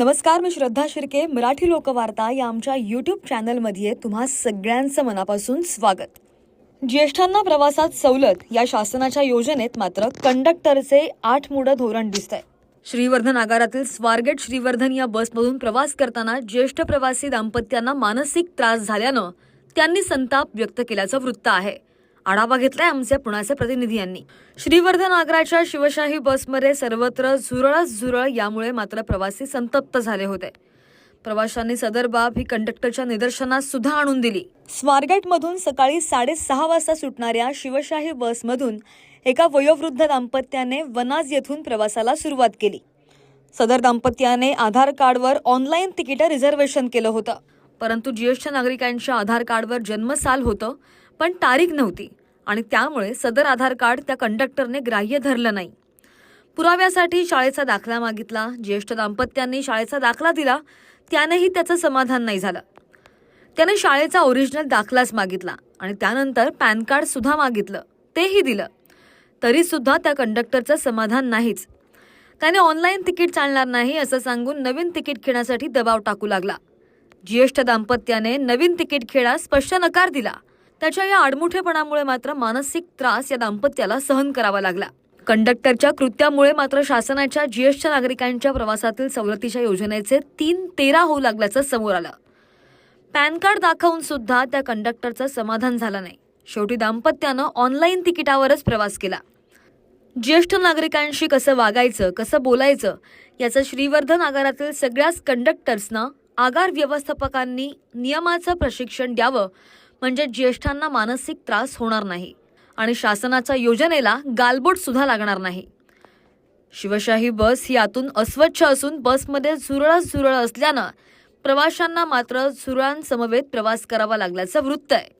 नमस्कार मी श्रद्धा शिर्के मराठी लोकवार्ता या आमच्या यूट्यूब चॅनलमध्ये तुम्हा सगळ्यांचं मनापासून स्वागत. ज्येष्ठांना प्रवासात सवलत या शासनाच्या योजनेत मात्र कंडक्टरचे आठ मुडं धोरण दिसतंय. श्रीवर्धन आगारातील स्वारगेट श्रीवर्धन या बसमधून प्रवास करताना ज्येष्ठ प्रवासी दाम्पत्यांना मानसिक त्रास झाल्यानं त्यांनी संताप व्यक्त केल्याचं वृत्त आहे. आढावा घेतलाय आमचे पुण्याचे प्रतिनिधी यांनी. श्रीवर्धन आग्राच्या शिवशाही बसमध्ये सर्वत्र झुरळच झुरळ यामुळे मात्र प्रवासी संतप्त झाले होते. प्रवाशांनी सदर बाब ही कंडक्टरच्या निदर्शनास सुद्धा आणून दिली. स्वारगेटमधून सकाळी साडेसहा वाजता सुटणाऱ्या शिवशाही बसमधून एका वयोवृद्ध दाम्पत्याने वनाज येथून प्रवासाला सुरुवात केली. सदर दाम्पत्याने आधार कार्डवर ऑनलाईन तिकीट रिझर्वेशन केलं होतं. परंतु ज्येष्ठ नागरिकांच्या आधार कार्डवर जन्मसाल होतं पण तारीख नव्हती आणि त्यामुळे सदर आधार कार्ड त्या कंडक्टरने ग्राह्य धरलं नाही. पुराव्यासाठी शाळेचा दाखला मागितला ज्येष्ठ दाम्पत्यांनी शाळेचा दाखला दिला त्यानेही त्याचं समाधान नाही झालं. त्याने शाळेचा ओरिजिनल दाखलाच मागितला आणि त्यानंतर पॅन कार्ड सुद्धा मागितलं तेही दिलं. तरी सुद्धा त्या कंडक्टरचं समाधान नाहीच. त्याने ऑनलाईन तिकीट चालणार नाही असं सांगून नवीन तिकीट खेळण्यासाठी दबाव टाकू लागला. ज्येष्ठ दाम्पत्याने नवीन तिकीट खेळा स्पष्ट नकार दिला त्याच्या या आडमुठेपणामुळे मात्र मानसिक त्रास या दाम्पत्याला सहन करावा लागला. कंडक्टरच्या कृत्यामुळे मात्र शासनाच्या ज्येष्ठ नागरिकांच्या प्रवासातील सवलतीच्या योजनेचे तीन तेरा होऊ लागल्याचं समोर आलं. पॅन कार्ड दाखवून सुद्धा त्या कंडक्टरचं समाधान झालं नाही. शेवटी दाम्पत्यानं ऑनलाईन तिकिटावरच प्रवास केला. ज्येष्ठ नागरिकांशी कसं वागायचं कसं बोलायचं याचं श्रीवर्धन आगारातील सगळ्याच कंडक्टर्सना आगार व्यवस्थापकांनी नियमाचं प्रशिक्षण द्यावं म्हणजे ज्येष्ठांना मानसिक त्रास होणार नाही आणि शासनाच्या योजनेला गालबोट सुद्धा लागणार नाही. शिवशाही बस ही आतून अस्वच्छ असून बसमध्ये झुरळच झुरळ असल्यानं प्रवाशांना मात्र झुरळांसमवेत प्रवास करावा लागल्याचं वृत्त आहे.